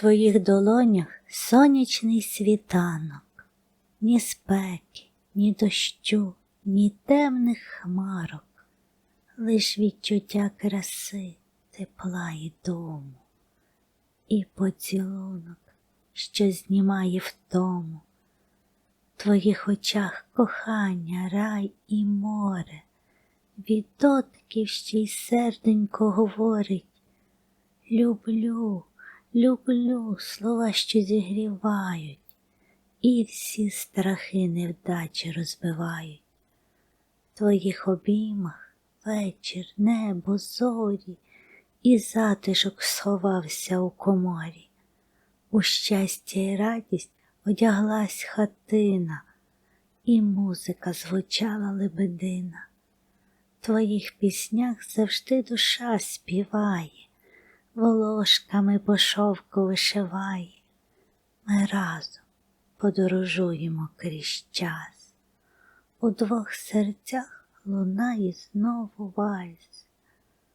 твоїх долонях сонячний світанок, ні спеки, ні дощу, ні темних хмарок, лиш відчуття краси, тепла і дому, і поцілунок, що знімає втому. В твоїх очах кохання, рай і море, від дотків ще й серденько говорить. Люблю, люблю слова, що зігрівають, і всі страхи невдачі розбивають. В твоїх обіймах вечір, небо, зорі, і затишок сховався у коморі. У щастя й радість одяглась хатина, і музика звучала лебедина. В твоїх піснях завжди душа співає волошками по шовку вишиває. Ми разом подорожуємо крізь час. У двох серцях лунає знову вальс.